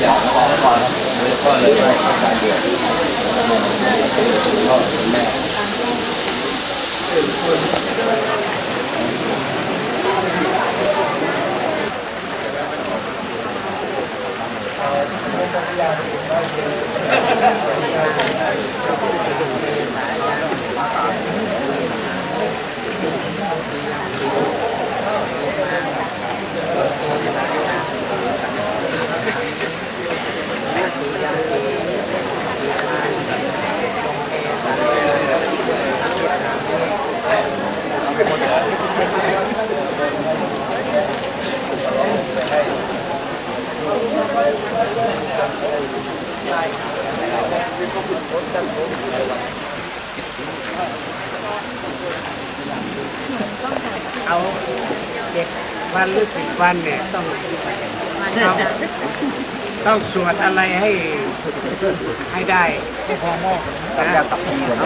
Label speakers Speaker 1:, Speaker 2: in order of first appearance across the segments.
Speaker 1: อย่างละครละครโดยเฉพาะเลยว่าการเดือดพ่อแม่
Speaker 2: เอา เอาเด็กวันหรือสิบวันเนี่ยต้องต้องต้องสวดอะไรให้ให้ได้พอมอกนะตับปีเหรอ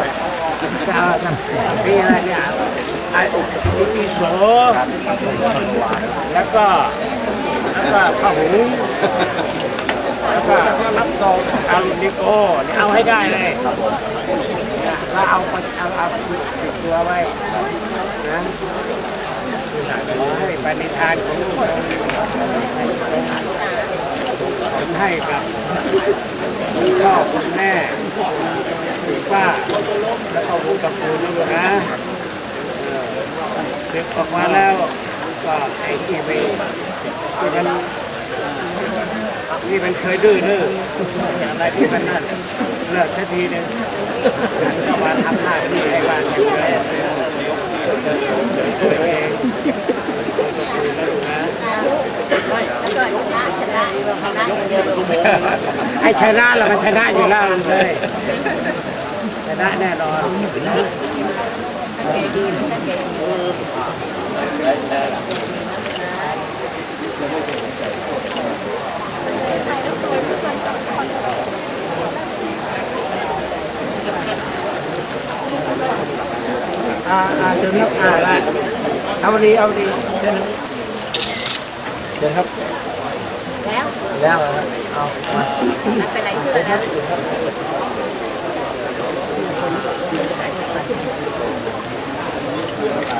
Speaker 2: จะเอาตับปีอะไรเนี่ยไอ้อิติโสแล้วก็ แล้วก็ข้าวหุงแล้วก็รับตองอารุณิโกเนี่ยเอาให้ได้เลยแล้วเอาไปเอาเอาติดตัวไว้นะให้ปณิธานของลูกให้กับคุณพ่อคุณแม่คุณป้าแล้วก็คุณกับคุณนะลูกนะเออเด็กออกมาแล้วก็ไอ้ที่ไป ที่มันที่มันเคยดื้อดื้ออะไรที่มันนั่นเลิกสักทีหนึงก็มาทำหน้าที่ให้บ้านอย่างเดียวตัวเองไอ้ชนะเรามันชนะอยู่แล้วเลยชนะแน่นอน อ่าอ่าเดี๋ยวนี้อ่าได้เอาดีเอาดีเดี๋ยวนะ
Speaker 1: เชิญครับ
Speaker 3: แล้ว
Speaker 1: แล้วนะเอามา
Speaker 3: ไม่เป็นไรเชื่อนะ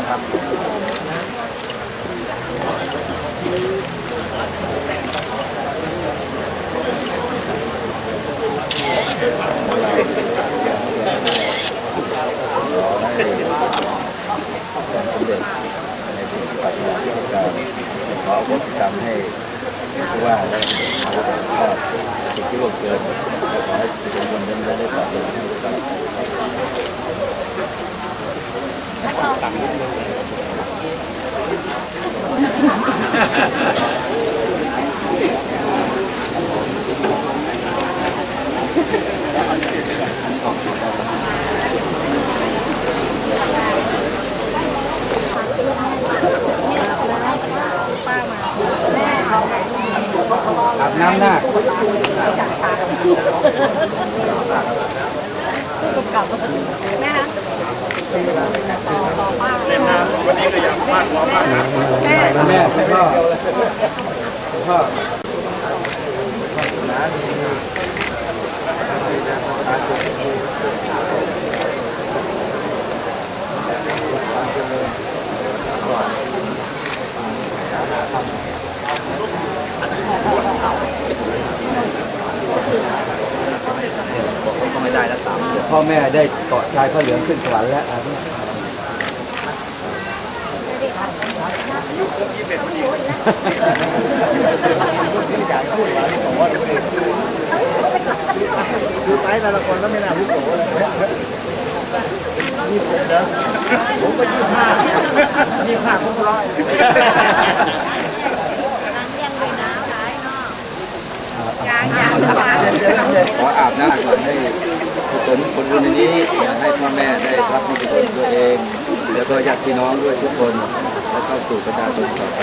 Speaker 3: ค
Speaker 1: รับมเด็จในสิ่งที่ปฏิบัติที่เราข ออโหสิกรรมให้ผู้ว่าและทอดสิ่งที่ล่วงเกินขอให้ทุกคนได้ได้ตอบรับให้ตลอดอาบน้ำหน้า
Speaker 3: แม่คะต่อต่อป้าแม่
Speaker 1: แม่คุณพ่อคุณพ่อไม่ได้แล้วสาม พ่อแม่ได้เกาะชายพระเหลืองขึ้นสวรรค์แล้วอะ
Speaker 4: คือไซส์แต่ละคนก็ไม่น่ารู้โสเลยนี่ผมเด้อผมก็ยี่ห้ายี่ห้าผมร้อย
Speaker 3: ล้างเลี้ยงด้วยน้ำร้ายเนาะยางยางสบาย
Speaker 1: ขออาบน้ำก่อน ลผลบุญอันนี้ให้พ่อแม่ได้รับบุญกุศลตัวเอง แล้วก็ญาติพี่น้องด้วยทุกคน แล้วก็สู่ประชาชนต่อไป